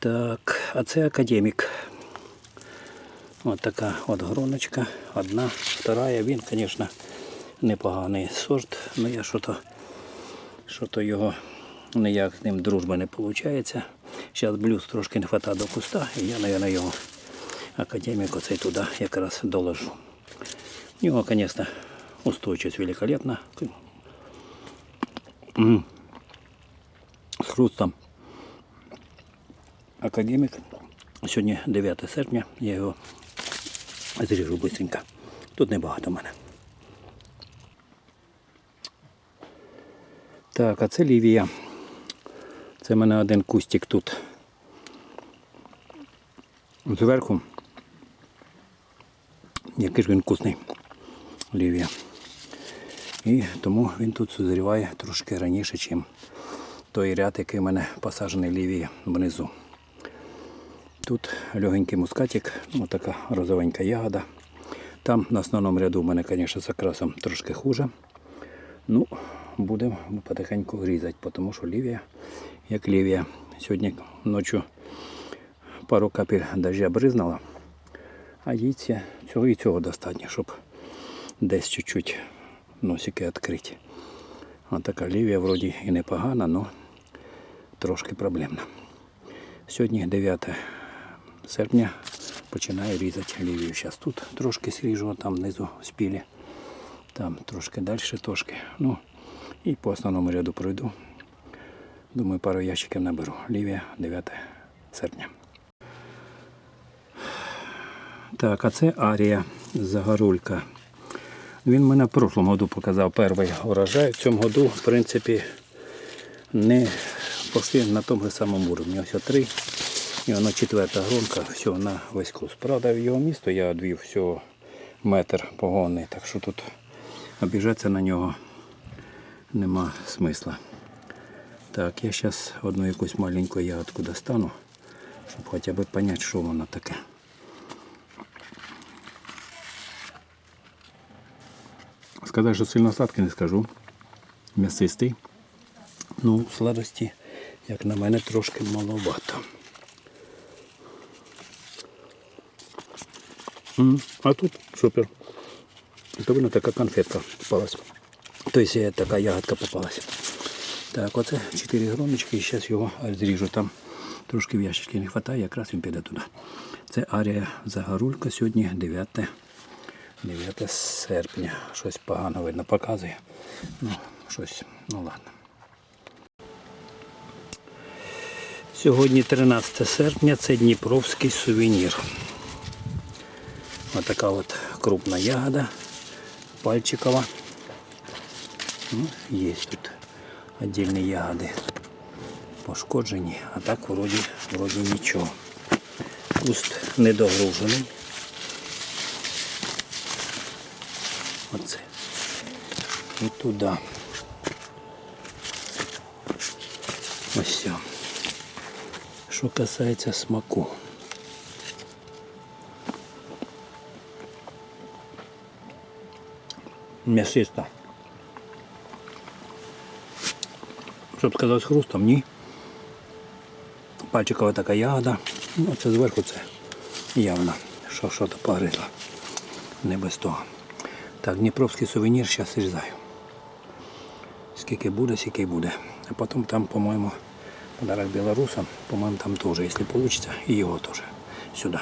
Так, а це академік. От така от гроночка. Одна, вторая. Він, звісно, непоганий сорт, але я що-то що-то його ніяк з ним дружба не виходить. Зараз блюз трошки не вистачає до куста, і я, мабуть, його академік оцей туди якраз доложу. У нього, звісно, устойчивість великолепна. З хрустом. Академік. Сьогодні 9 серпня, я його зріжу быстренько. Тут небагато в мене. Так, а це лівія. Це в мене один кустик тут. Зверху. Який ж він вкусний. Лівія. І тому він тут созріває трошки раніше, ніж той ряд, який в мене посаджений лівія внизу. Тут легенький мускатик, ну така розовенька ягода. Там на основному ряду в мене, звісно, з окрасом трошки хуже. Ну, будемо потихеньку різати, тому що лівія, як лівія. Сьогодні ночі пару капель дождя бризнула, а їй цього і цього достатньо, щоб десь чуть-чуть носики відкрити. А така лівія вроді і непогана, але трошки проблемна. Сьогодні 9 серпня починаю різати лівію. Зараз тут трошки сріжу, там внизу спілі, там трошки далі трошки. Ну і по основному ряду пройду. Думаю, пару ящиків наберу. Лівія 9 серпня. Так, а це Арія Загорулька. Він мене в прошлому году показав перший урожай. В цьому году, в принципі, не пішли на тому самому уровні. Ось три. І воно четверта гронка, все на весь кус. Правда, в його місто я відвів всього метр погонний, так що тут обіжатися на нього нема смисла. Так, я зараз одну якусь маленьку ягодку достану, щоб хоча б зрозуміти, що воно таке. Сказати, що сильно сладкий не скажу. М'ясистий. Ну, сладості, як на мене, трошки маловато. А тут супер. Вона така конфетка попалась. Тобто така ягодка попалась. Так, оце 4 гроночки і зараз його зріжу. Там трошки в ящички не вистачає, якраз він піде туди. Це арія Загорулька сьогодні 9, 9 серпня. Щось погано видно показує. Ну, щось, ну ладно. Сьогодні 13 серпня, це Дніпровський сувенір. Ось така от крупна ягода, пальчикова. Ну, є тут отдельні ягоди пошкоджені, а так вроді, вроді нічого. Куст недогружений. Оце. І туди. Ось все. Що касається смаку. М'ясиста. Щоб сказати з хрустом, ні. Пальчикова така ягода. Ну, це зверху це явно, що що-то погризло. Не без того. Так, Дніпровський сувенір зараз зрізаю. Скільки буде, скільки буде. А потім там, по-моєму, подарок білорусам, по-моєму, там теж, якщо вийде, і його теж сюди.